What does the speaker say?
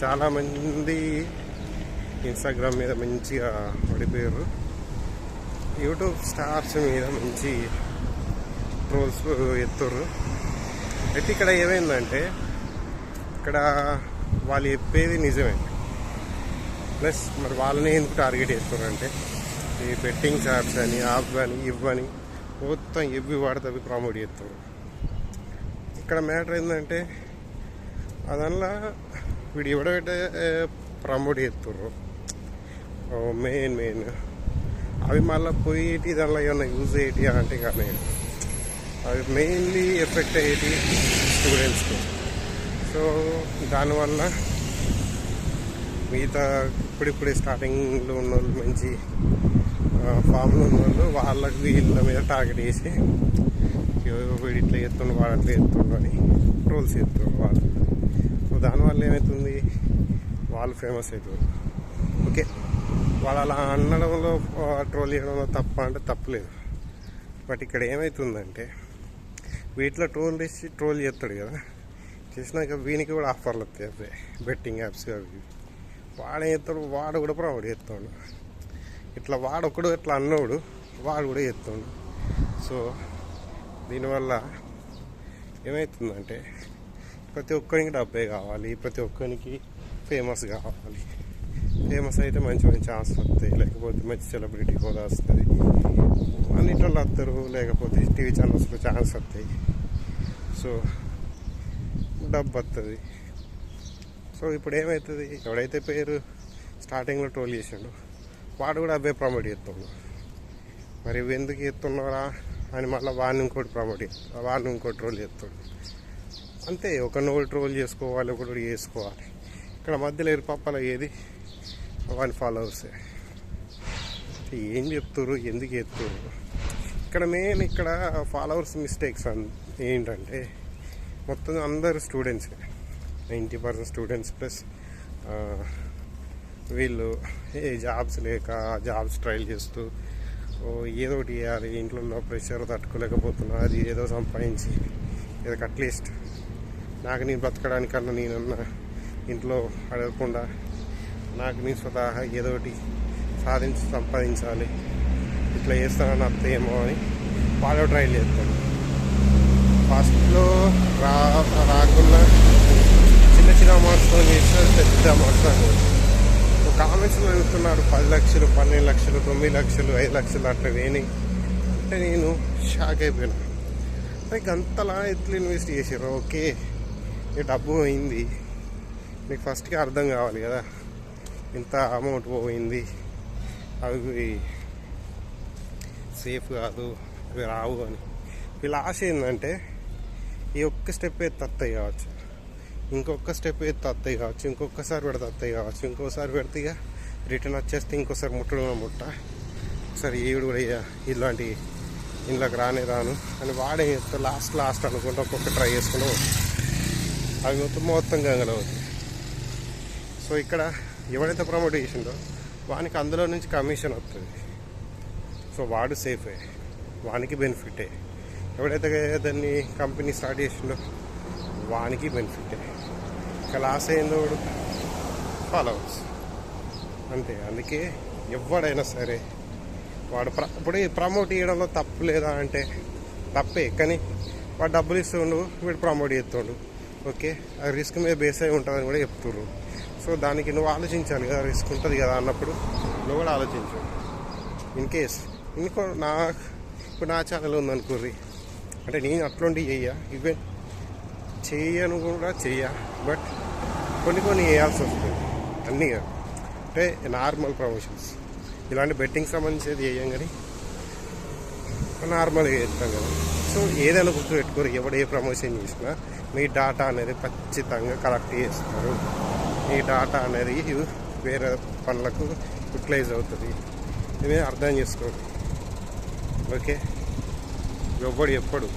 చాలామంది ఇన్స్టాగ్రామ్ మీద మంచిగా పడిపోయారు. యూట్యూబ్ స్టార్స్ మీద మంచి ట్రోల్స్ ఎత్తుర్రు. అయితే ఇక్కడ ఏమైందంటే ఇక్కడ వాళ్ళు చెప్పేది నిజమే. ప్లస్ మరి వాళ్ళని ఎందుకు టార్గెట్ చేస్తున్నారంటే ఈ బెట్టింగ్ యాప్స్ అని యాప్ అని ఇవ్వని మొత్తం ఇవి వాడితే అవి ప్రమోట్ చేస్తారు ఇక్కడ మ్యాటర్ ఏంటంటే అదల్లా వీడు ఎవడైతే ప్రమోట్ చేస్తుర్రు మెయిన్ మెయిన్ అవి మళ్ళీ పోయేటి దానిలో ఏమైనా యూజ్ అయ్యేటి అంటే కానీ అవి మెయిన్లీ ఎఫెక్ట్ అయ్యేటి స్టూడెంట్స్కి సో దానివల్ల మిగతా ఇప్పుడిప్పుడే స్టార్టింగ్లో ఉన్న వాళ్ళు మంచి ఫామ్లో ఉన్న వాళ్ళు వాళ్ళకి వీళ్ళ మీద టార్గెట్ చేసి "ఇగో వీడు ఇట్లా ఎత్తుండు వాడు అట్లా చేస్తుండు అని ట్రోల్స్ చేస్తుండ్రు వాళ్ళు దానివల్ల ఏమవుతుంది వాళ్ళు ఫేమస్ అవుతారు ఓకే. వాళ్ళు అలా అనడంలో ట్రోల్ చేయడంలో తప్ప అంటే తప్పలేదు బట్ ఇక్కడ ఏమవుతుందంటే వీటిలో ట్రోల్ చేసి ట్రోల్ చేస్తాడు కదా. చేసినాక వీనికి కూడా ఆఫర్లు వస్తాయి అవే బెట్టింగ్ యాప్స్ అవి వాడు చేస్తాడు? వాడు కూడా ప్రమోట్ చేస్తాడు. ఇట్లా వాడు ఒకడు ఇట్లా అన్నోడు వాడు కూడా చేస్తాడు. సో దీనివల్ల ఏమవుతుందంటే ప్రతి ఒక్కరికి డబ్బే కావాలి ప్రతి ఒక్కరికి ఫేమస్ కావాలి. ఫేమస్ అయితే మంచి మంచి ఛాన్స్ వస్తాయి లేకపోతే మంచి సెలబ్రిటీ హోదా వస్తుంది. అన్నిట్లో వస్తారు లేకపోతే టీవీ ఛానల్స్లో ఛాన్స్ వస్తాయి. సో డబ్బు వస్తుంది సో ఇప్పుడు ఏమవుతుంది ఎవడైతే పేరు స్టార్టింగ్లో ట్రోల్ చేసిండు వాడు కూడా అబ్బాయి ప్రమోట్ చేస్తుండు. మరి ఎందుకు చేస్తున్నారా? అని మళ్ళీ వాడిని ఇంకోటి ప్రమోట్ చేస్తాడు వాడిని ఇంకోటి ట్రోల్ చేస్తాడు. అంతే ఒకరిని ఒకటి ట్రోల్ చేసుకోవాలి ఒకటి చేసుకోవాలి. ఇక్కడ మధ్యలో ఎరుపప్పల ఏది వాని ఫాలోవర్సే ఏం. చెప్తారు ఎందుకు ఎత్తురు ఇక్కడ మెయిన్ ఇక్కడ ఫాలోవర్స్ మిస్టేక్స్ ఏంటంటే మొత్తం అందరు students ninety percent students plus వీళ్ళు ఏ జాబ్స్ లేక జాబ్స్ ట్రైల్ చేస్తూ ఓ ఏదో ఒకటి చేయాలి ఇంట్లో ఉన్న ప్రెషర్ తట్టుకోలేకపోతున్నా అది ఏదో సంపాదించి ఏదో అట్లీస్ట్ నాకు నేను బతకడానికన్నా నేనన్నా ఇంట్లో అడగకుండా నాకు నేను స్వతహా ఏదో ఒకటి సాధించి సంపాదించాలి. ఇట్లా చేస్తానని ఏమో అని వాళ్ళు ట్రైల్ చేస్తాను ఫస్ట్లో రా రాకుండా చిన్న చిన్న అమౌంట్స్తో చేస్తే పెద్ద అమౌంట్స్ అనుకోవచ్చు కామెంట్స్లో అడుగుతున్నారు పది లక్షలు పన్నెండు లక్షలు తొమ్మిది లక్షలు ఐదు లక్షలు అట్లా వేని. అంటే నేను షాక్ అయిపోయినా. లైక్ అంతలా ఎట్లా ఇన్వెస్ట్ చేసారు ఓకే. డబ్బు పోయింది. మీకు ఫస్ట్కి అర్థం కావాలి కదా. ఇంత అమౌంట్ పోయింది. అవి సేఫ్ కాదు అవి రావు అని. వీళ్ళ ఆశ ఏంటంటే ఈ ఒక్క స్టెప్ ఎత్తి వస్తాయి కావచ్చు. ఇంకొక స్టెప్ ఎత్తి వస్తాయి కావచ్చు. ఇంకొకసారి పెడితే వస్తాయి కావచ్చు. ఇంకోసారి పెడితే ఇక రిటర్న్ వచ్చేస్తే ఇంకోసారి ముట్టడం ముట్ట. ఒకసారి ఏడు కూడా ఇలాంటి ఇంట్లోకి రానే రాను అని వాడే లాస్ట్ లాస్ట్ అనుకుంటా ఒక్కొక్క ట్రై చేసుకుంటూ పోతాడు. అవి మొత్తం మొత్తం సో ఇక్కడ ఎవడైతే ప్రమోట్ చేసిండో వానికి అందులో నుంచి కమిషన్ వస్తుంది సో వాడు సేఫే వానికి బెనిఫిటే ఎవడైతే దాన్ని కంపెనీ స్టార్ట్ చేసిండో వానికి బెనిఫిటే ఇక లాస్ అయిందో ఫాలో ఫాలోవర్స్ అంతే. అందుకే ఎవడైనా సరే వాడు ప్ర ఇప్పుడు ప్రమోట్ చేయడంలో తప్పు లేదా అంటే తప్పే. కానీ వాడు డబ్బులు ఇస్తుండు వీడు ప్రమోట్ చేస్తుండు ఓకే ఆ రిస్క్ మీద బేస్ అయి ఉంటుందని కూడా చెప్తున్నారు సో దానికి నువ్వు ఆలోచించాలి కదా రిస్క్ ఉంటుంది కదా అన్నప్పుడు. నువ్వు కూడా ఆలోచించు. ఇన్ కేస్ ఇంకో నా ఇప్పుడు నా ఛానల్ ఉందనుకోర్రి అంటే నేను అట్లుండి చెయ్య. ఈవెన్ చేయను కూడా చెయ్య. బట్ కొన్ని కొన్ని చేయాల్సి వస్తుంది. అన్నీ అంటే నార్మల్ ప్రమోషన్స్ ఇలాంటి బెట్టింగ్ సంబంధించేది చేయం కానీ నార్మల్గా చేస్తాం కదా. సో ఏదైనా గుర్తు పెట్టుకోరు. ఎవడు ఏ ప్రమోషన్ చేసినా మీ డాటా అనేది ఖచ్చితంగా కలెక్ట్ చేస్తారు మీ డాటా అనేది వేరే పనులకు యూటిలైజ్ అవుతుంది. ఇది అర్థం చేసుకోండి. ఓకే ఎవ్వడు ఎప్పుడు?